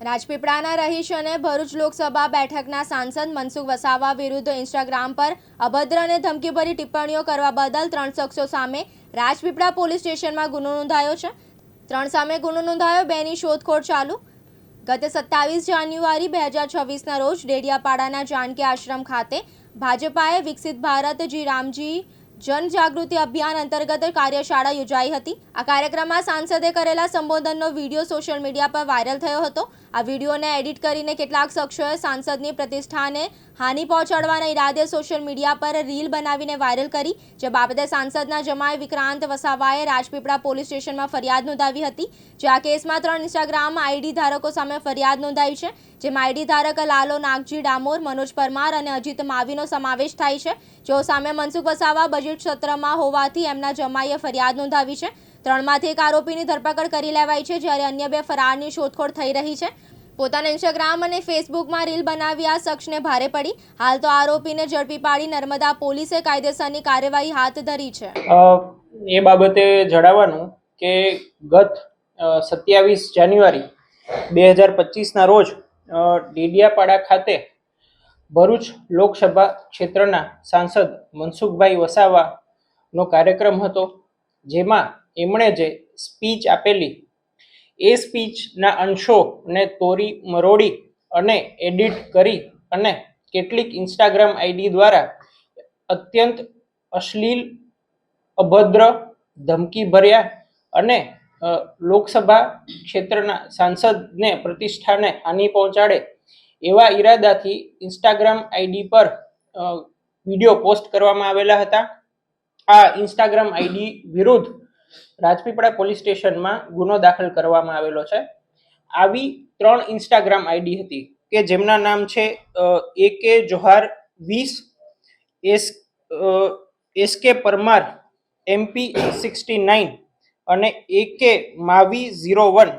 રાજપીપળાના રહીશ અને ભરૂચ લોકસભા બેઠકના સાંસદ મનસુખ વસાવા વિરુદ્ધ ઇન્સ્ટાગ્રામ પર અભદ્ર અને ધમકીભરી ટિપ્પણીઓ કરવા બદલ ત્રણ શખ્સો સામે રાજપીપળા પોલીસ સ્ટેશનમાં ગુનો નોંધાયો છે. ત્રણ સામે ગુનો નોંધાયો, બેની શોધખોળ ચાલુ. ગત સત્તાવીસ જાન્યુઆરી બે હજાર છવ્વીસના રોજ ડેડિયાપાડાના જાનકી આશ્રમ ખાતે ભાજપાએ વિકસિત ભારત જી રામજી જનજાગૃતિ અભિયાન અંતર્ગત કાર્યશાળા યોજાઈ હતી. આ કાર્યક્રમમાં સાંસદે કરેલા સંબોધનનો વીડિયો સોશિયલ મીડિયા પર વાયરલ થયો હતો. આ વિડીયોને એડિટ કરીને કેટલાક શખ્સોએ સાંસદની પ્રતિષ્ઠાને હાનિ પહોંચાડવાના ઈરાદે સોશિયલ મીડિયા પર રીલ બનાવીને વાયરલ કરી, જે બાબતે સાંસદના જમાએ વિક્રાંત વસાવાએ રાજપીપળા પોલીસ સ્ટેશનમાં ફરિયાદ નોંધાવી હતી. જે આ કેસમાં ત્રણ ઇન્સ્ટાગ્રામ આઈડી ધારકો સામે ફરિયાદ નોંધાઈ છે, જેમાં આઈડી ધારક લાલો નાગજી ડામોર, મનોજ પરમાર અને અજીત માવીનો સમાવેશ થાય છે. જેઓ સામે મનસુખ વસાવા બજેટ સત્રમાં હોવાથી એમના જમાઈએ ફરિયાદ નોંધાવી છે. ત્રણમાંથી એક આરોપીની ધરપકડ કરી લેવાઈ છે, જ્યારે અન્ય બે ફરારની શોધખોળ થઈ રહી છે. પોતાના ઇન્સ્ટાગ્રામ અને ફેસબુકમાં રીલ બનાવી આ શખ્સને ભારે પડી. હાલ તો આરોપીને ઝડપી પાડી નર્મદા પોલીસે કાયદેસરની કાર્યવાહી હાથ ધરી છે. એ બાબતે જણાવવાનું કે ગત સત્યાવીસ જાન્યુઆરી બે હજાર પચીસના રોજ ડેડિયાપાડા ખાતે ભરૂચ લોકસભા ક્ષેત્રના સાંસદ મનસુખભાઈ વસાવાનો કાર્યક્રમ હતો, જેમાં એમણે જે સ્પીચ આપેલી એ સ્પીચના અંશોને તોરી મરોડી અને એડિટ કરી અને કેટલીક ઇન્સ્ટાગ્રામ આઈડી દ્વારા અત્યંત અશ્લીલ, અભદ્ર, ધમકીભર્યા અને લોકસભા ક્ષેત્રના સાંસદને પ્રતિષ્ઠાને હાનિ પહોંચાડે એવા ઈરાદાથી ઇન્સ્ટાગ્રામ આઈડી પર વીડિયો પોસ્ટ કરવામાં આવેલા હતા. આ ઇન્સ્ટાગ્રામ આઈડી વિરુદ્ધ રાજપીપળા પોલીસ સ્ટેશનમાં ગુનો દાખલ કરવામાં આવેલો છે. આવી ત્રણ ઇન્સ્ટાગ્રામ આઈડી હતી કે જેમના નામ છે એ કે જોહાર વીસ, એસ એસ કે પરમાર, એમપી સિક્સટી નાઇન અને એ કે માવી ઝીરો વન.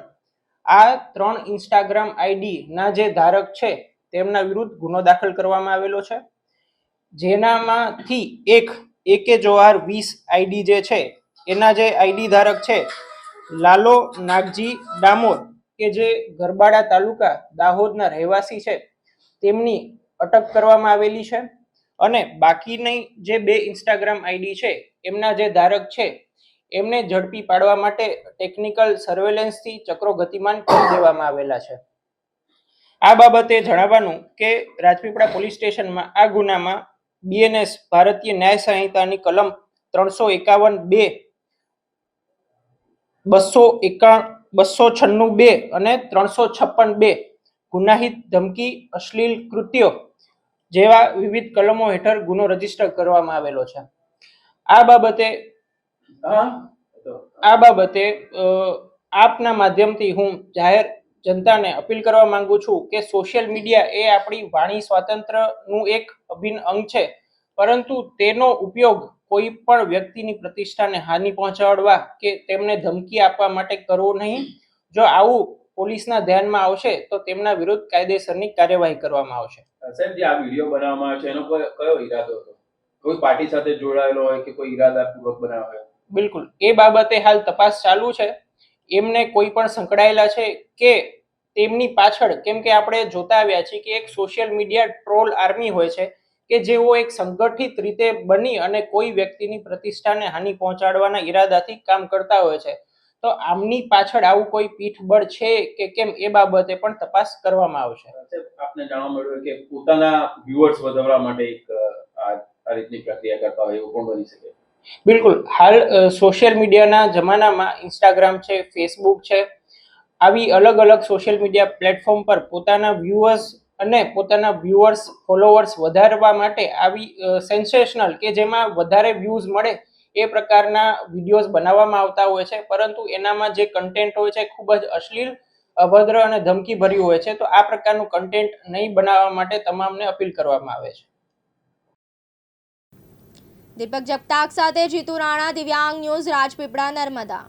આ ત્રણ ઇન્સ્ટાગ્રામ આઈડીના જે ધારક છે, તેમના વિરુદ્ધ ગુનો દાખલ કરવામાં આવેલો છે. જેનામાંથી એક એકે જોહાર વીસ આઈડી જે છે એના જે આઈડી ધારક છે, લાલો નાગજી ડામોર, કે જે ગરબાડા તાલુકા દાહોદના રહેવાસી છે, તેમની અટક કરવામાં આવેલી છે. અને બાકીની જે બે ઇન્સ્ટાગ્રામ આઈડી છે, એમના જે ધારક છે, એમને ઝડપી પાડવા માટે ટેકનિકલ સર્વેલન્સથી ચક્રો ગતિમાન કરી દેવામાં આવેલા છે. આ બાબતે જણાવવાનું કે રાજપીપળા પોલીસ સ્ટેશનમાં આ ગુનામાં બીએનએસ ભારતીય ન્યાય સંહિતાની કલમ ત્રણસો એકાવન બે બસો એકાણ બસો છન્નું બે અને ત્રણસો છપ્પન બે ગુનાહિત ધમકી અશ્લીલ કૃત્યો જેવા વિવિધ કલમો હેઠળ ગુનો રજિસ્ટર કરવામાં આવેલો છે. આ બાબતે આ બાબતે આપના માધ્યમથી હું જાહેર જનતાને અપીલ કરવા માંગુ છું કે સોશિયલ મીડિયા એ આપણી વાણી સ્વાતંત્ર્યનું એક અભિન્ન અંગ છે પરંતુ તેનો ઉપયોગ કોઈ પણ વ્યક્તિની પ્રતિષ્ઠાને હાનિ પહોંચાડવા કે તેમને ધમકી આપવા માટે કરવો નહીં. જો આવું પોલીસના ધ્યાનમાં આવશે તો તેમના વિરુદ્ધ કાયદેસરની કાર્યવાહી કરવામાં આવશે. સાહેબ જે આ વીડિયો બનાવવામાં આવે છે એનો કોઈ કયો ઈરાદો હતો? કોઈ પાર્ટી સાથે જોડાયેલો હોય કે કોઈ ઈરાદાપૂર્વક બનાવ્યો હોય? બિલકુલ. એ બાબતે હાલ તપાસ ચાલુ છે. એમને કોઈ પણ સંકળાયેલા છે કે તેમની પાછળ કેમ કે આપણે જોતા આવ્યા છીએ કે એક સોશિયલ મીડિયા ટ્રોલ આર્મી હોય છે કે જેઓ એક સંગઠિત રીતે બની અને કોઈ વ્યક્તિની પ્રતિષ્ઠાને હાનિ પહોંચાડવાના ઈરાદાથી કામ કરતા હોય છે. તો આમની પાછળ આવું કોઈ પીઠબળ છે કે કેમ એ બાબતે પણ તપાસ કરવામાં આવશે. આપને જાણવા મળ્યું કે પોતાના વ્યુઅર્સ વધારવા માટે એક આ આ રીતની પ્રક્રિયા કરતા હોય એવું પણ બની શકે. બિલકુલ. હાલ સોશિયલ મીડિયાના જમાનામાં ઇન્સ્ટાગ્રામ છે ફેસબુક છે આવી અલગ અલગ સોશિયલ મીડિયા પ્લેટફોર્મ પર પોતાના વ્યુઅર્સ અને પોતાના વ્યુઅર્સ ફોલોવર્સ વધારવા માટે આવી સેન્સેશનલ કે જેમાં વધારે વ્યૂઝ મળે એ પ્રકારના વિડીયોઝ બનાવવામાં આવતા હોય છે. પરંતુ એનામાં જે કન્ટેન્ટ હોય છે ખૂબ જ અશ્લીલ, અભદ્ર અને ધમકી ભર્યું હોય છે. તો આ પ્રકારનું કન્ટેન્ટ નહીં બનાવવા માટે તમામને અપીલ કરવામાં આવે છે. દીપક જગતાક સાથે જીતુ રાણા, દિવ્યાંગ ન્યૂઝ, રાજપીપળા, નર્મદા.